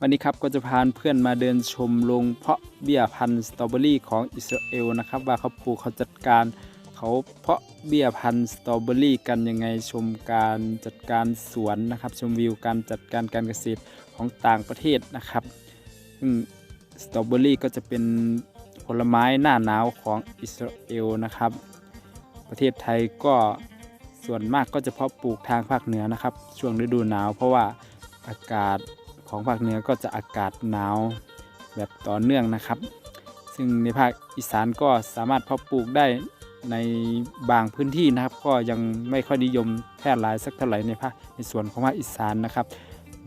วันนี้ครับก็จะพาเพื่อนมาเดินชมโรงเพาะเบี้ยพันธุ์สตรอเบอรี่ของอิสราเอลนะครับ ว่าเขาปลูกเขาจัดการเขาเพาะเบี้ยพันธุ์สตรอเบอรี่กันยังไงชมการจัดการสวนนะครับ ชมวิวการจัดการการเกษตรของต่างประเทศนะครับซึ่งสตรอเบอรี่ก็จะเป็นผลไม้หน้าหนาวของอิสราเอลนะครับ ประเทศไทยก็ส่วนมากก็จะเพาะปลูกทางภาคเหนือนะครับ ช่วงฤดูหนาว เพราะว่าอากาศ ของภาคเหนือก็จะอากาศหนาวแบบต่อเนื่องนะครับ ซึ่งในภาคอีสานก็สามารถเพาะปลูกได้ในบางพื้นที่นะครับ ก็ยังไม่ค่อยนิยมแพร่หลายสักเท่าไหร่ในภาคในส่วนของภาคอีสานนะครับ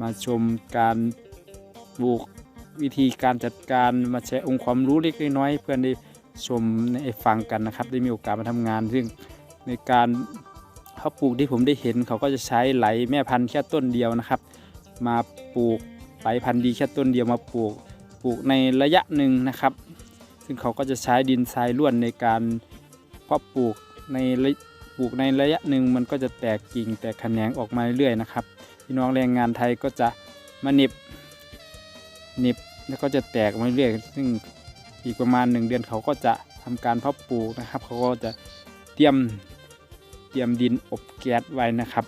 มาชมการปลูกวิธีการจัดการมาแชร์องค์ความรู้เล็กน้อยเพื่อนได้ชมในฟังกันนะครับ ได้มีโอกาสมาทำงาน ซึ่งในการเพาะปลูกที่ผมได้เห็นเขาก็จะใช้ไหลแม่พันธุ์แค่ต้นเดียวนะครับ มาปลูก ไหลพันธุ์ดีแค่ต้นเดียวมาปลูกปลูกในระยะหนึ่งนะครับ ซึ่งเขาก็จะใช้ดินทรายล้วนในการเพาะปลูกในปลูกในระยะหนึ่งมันก็จะแตกกิ่งแตกแขนงออกมาเรื่อยๆนะครับพี่น้องแรงงานไทยก็จะมาเหน็บเหน็บแล้วก็จะแตกมาเรื่อยซึ่งอีกประมาณหนึ่งเดือนเขาก็จะทำการเพาะปลูกนะครับ เขาก็จะเตรียมเตรียมดินอบแก๊สไว้นะครับ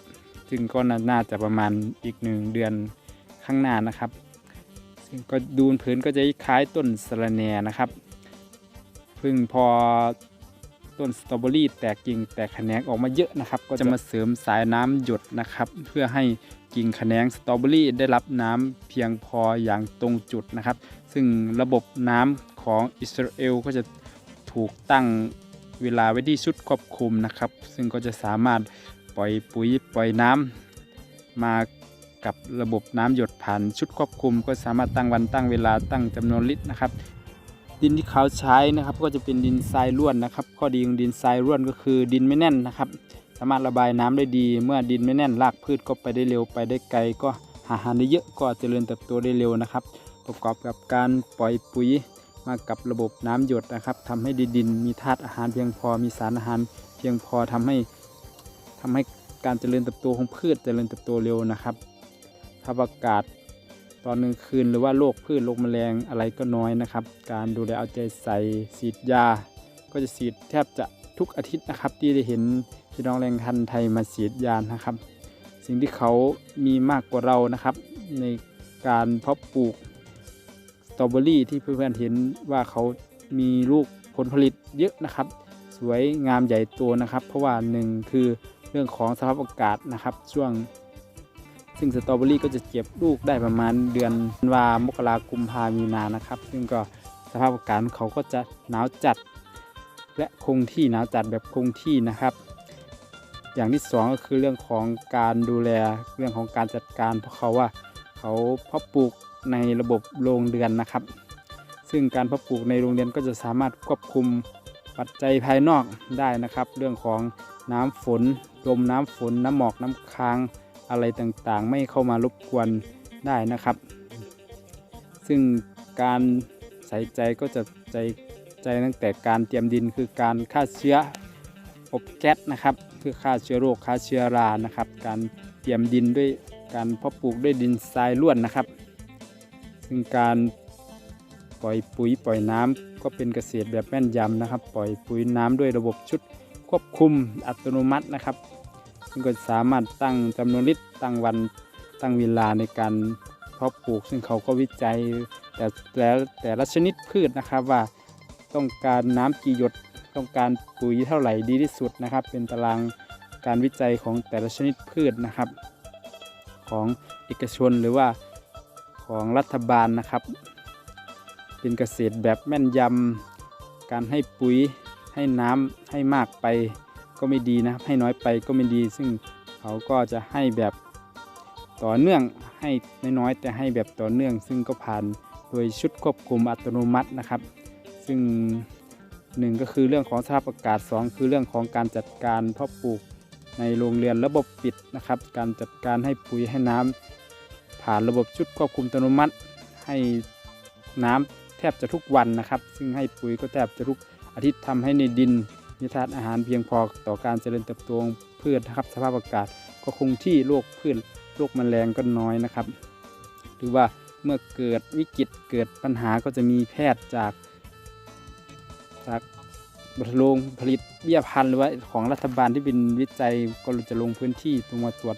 ซึ่งก็น่าจะประมาณอีกหนึ่งเดือน ข้างหน้านะครับ ซึ่งก็ดูผืนก็จะคล้ายต้นสะระแหน่นะครับเพึ่งพอต้นสตรอเบอรี่แตกกิ่งแตกแขนงออกมาเยอะนะครับ ก็จะมาเสริมสายน้ำหยดนะครับ เพื่อให้กิ่งแขนงสตรอเบอรี่ได้รับน้ำเพียงพออย่างตรงจุดนะครับ ซึ่งระบบน้ำของอิสราเอลก็จะถูกตั้งเวลาไว้ที่ชุดควบคุมนะครับ ซึ่งก็จะสามารถปล่อยปุ๋ยปล่อยน้ำมา กับระบบน้ำหยดผ่านชุดควบคุม ก็สามารถตั้งวันตั้งเวลาตั้งจำนวนลิตรนะครับ ดินที่เขาใช้นะครับ ก็จะเป็นดินทรายร่วนนะครับ ข้อดีของดินทรายร่วนก็คือดินไม่แน่นนะครับ สามารถระบายน้ำได้ดี เมื่อดินไม่แน่นรากพืชก็ไปได้เร็วไปได้ไกล ก็หาอาหารได้เยอะก็เจริญเติบโตได้เร็วนะครับ ประกอบกับการปล่อยปุ๋ยมากับระบบน้ำหยดนะครับทำให้ดินมีธาตุอาหารเพียงพอมีสารอาหารเพียงพอทำให้ทำให้การเจริญเติบโตของพืชเจริญเติบโตเร็วนะครับ สภาพอากาศตอนกลางคืนหรือว่าโรคพืชโรคแมลงอะไรก็น้อยนะครับ การดูแลเอาใจใส่ฉีดยา ก็จะฉีดแทบจะทุกอาทิตย์นะครับ ที่ได้เห็นพี่น้องแรงทันไทยมาฉีดยานะครับ สิ่งที่เขามีมากกว่าเรานะครับ ในการเพาะปลูกสตรอเบอรี่ที่เพื่อนๆเห็นว่าเขามีลูกผลผลิตเยอะนะครับ สวยงามใหญ่โตนะครับ เพราะว่าหนึ่งคือเรื่องของสภาพอากาศนะครับ ช่วง ซึ่งสตรอเบอรี่ก็จะเก็บลูกได้ประมาณเดือนธันวามกรากุมภามีนานะครับ ซึ่งก็สภาพอากาศเขาก็จะหนาวจัด และคงที่หนาวจัดแบบคงที่นะครับ อย่างที่สองก็คือเรื่องของการดูแลเรื่องของการจัดการเพราะเขาว่าเขาเพาะปลูกในระบบโรงเรือนนะครับ ซึ่งการเพาะปลูกในโรงเรือนก็จะสามารถควบคุมปัจจัยภายนอกได้นะครับ เรื่องของน้ำฝนลมน้ำฝนน้ำหมอกน้ำค้าง อะไรต่างๆ ไม่เข้ามารบกวนได้นะครับ ซึ่งการใส่ใจก็จะใจใจตั้งแต่การเตรียมดินคือการฆ่าเชื้ออบแก๊สนะครับเพื่อฆ่าเชื้อโรคฆ่าเชื้อรานะครับ การเตรียมดินด้วยการเพาะปลูกด้วยดินทรายล้วนนะครับ ซึ่งการปล่อยปุ๋ยปล่อยน้ำก็เป็นเกษตรแบบแม่นยำนะครับ ปล่อยปุ๋ยน้ำด้วยระบบชุดควบคุมอัตโนมัตินะครับ ซึ่งก็สามารถตั้งจำนวนลิตรตั้งวันตั้งเวลาในการเพาะปลูก ซึ่งเขาก็วิจัยแต่แต่แต่ละชนิดพืชนะครับว่าต้องการน้ำกี่หยดต้องการปุ๋ยเท่าไหร่ดีที่สุดนะครับ เป็นตารางการวิจัยของแต่ละชนิดพืชนะครับ ของเอกชนหรือว่าของรัฐบาลนะครับ เป็นเกษตรแบบแม่นยำการให้ปุ๋ยให้น้ำให้มากไป ก็ไม่ดีนะครับ ให้น้อยไปก็ไม่ดี ซึ่งเขาก็จะให้แบบต่อเนื่องให้น้อยๆแต่ให้แบบต่อเนื่อง ซึ่งก็ผ่านโดยชุดควบคุมอัตโนมัตินะครับ ซึ่งหนึ่งก็คือเรื่องของสภาพอากาศสองคือเรื่องของการจัดการเพาะปลูกในโรงเรือนระบบปิดนะครับ การจัดการให้ปุ๋ยให้น้ำผ่านระบบชุดควบคุมอัตโนมัติ ให้น้ำแทบจะทุกวันนะครับ ซึ่งให้ปุ๋ยก็แทบจะทุกอาทิตย์ทำให้ในดิน มีธาตุอาหารเพียงพอต่อการเจริญเติบโตของพืชนะครับ สภาพอากาศก็คงที่โรคพืชโรคแมลงก็น้อยนะครับ หรือว่าเมื่อเกิดวิกฤตเกิดปัญหาก็จะมีแพทย์จากจากโรงผลิตเบี้ยพันธุ์หรือว่าของรัฐบาลที่เป็นวิจัยก็จะลงพื้นที่ตรงมาตรวจ